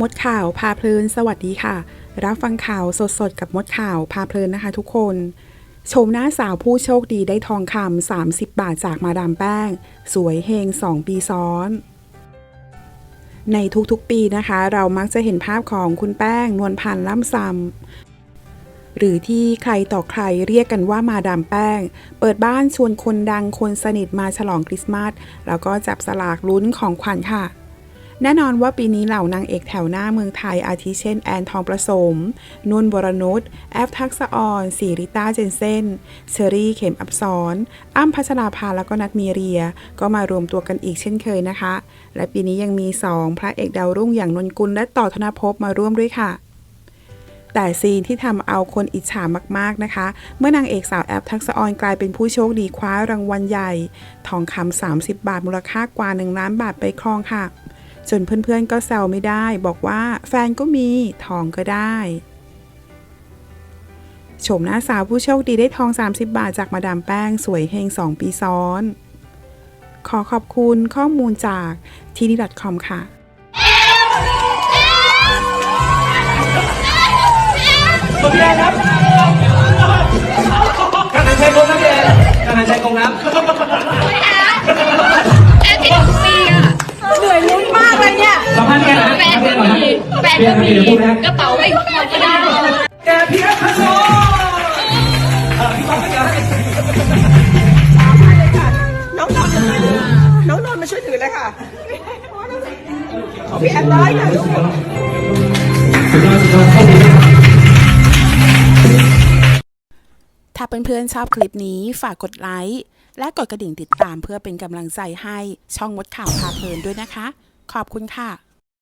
มดข่าวพาเพลินสวัสดีค่ะ รับฟังข่าวสดๆ กับมดข่าวพาเพลินนะคะทุกคนชมหน้าสาวผู้โชคดีได้ทองคำ30 บาทจากมาดามแป้ง สวยเฮง 2 ปีซ้อน ในทุกๆปีนะคะ เรามักจะเห็นภาพของคุณแป้งนวลพันธ์ล่ำซำหรือที่ใครต่อใครเรียกกันว่ามาดามแป้ง เปิดบ้านชวนคนดังคนสนิทมาฉลองคริสต์มาสแล้วก็จับสลากลุ้นของขวัญค่ะ แน่นอนว่าปีนี้เหล่านางเอกแถวหน้าเมืองไทยอาทิเช่นแอนทองประสม นุ่นวรนุชแอฟทักษออนสีริต้าเจนเซนเชอรี่เข็มอับสอนอ้ำพัชราภาแล้วก็นัทมีเรีย ก็มารวมตัวกันอีกเช่นเคยนะคะ และปีนี้ยังมี 2 พระเอกดาวรุ่งอย่างนนกุลและต่อธนภพมาร่วมด้วยค่ะแต่ซีนที่ทำเอาคนอิจฉามากๆนะคะ เมื่อนางเอกสาวแอปทักษออนกลายเป็นผู้โชคดีคว้ารางวัลใหญ่ ทองคำ30 บาทมูลค่ากว่า 1 ล้านบาทไปครองค่ะ จนเพื่อนๆก็แซวไม่ได้ บอกว่าแฟนก็มีทองก็ได้ชมหน้าสาวผู้โชคดีได้ทอง 30 บาทจากมาดามแป้ง สวยเฮง 2 ปีซ้อน ขอขอบคุณข้อมูลจากทีดี .com ค่ะตัวพี่แอนครับ แกนะแฟนพี่แอนก็มีแฟนพี่แอก็นมีเดี๋ยวพูดนะกระเป๋าไม่พอก็ได้แกพี่แอนพันโลเออพี่ป๊อปก็จะให้น้องนอนท์มาช่วยถือน้องนอนมาช่วยถือเลยค่ะพี่แอนได้ค่ะลูกสุดยอดสุดยอดเข้าดีนถ้าเพื่อนๆชอบคลิปนี้ฝากกดไลค์และกดกระดิ่งติดตามเพื่อเป็นกำลังใจให้ช่องมดข่าวพาเพลินด้วยนะคะ ขอบคุณค่ะ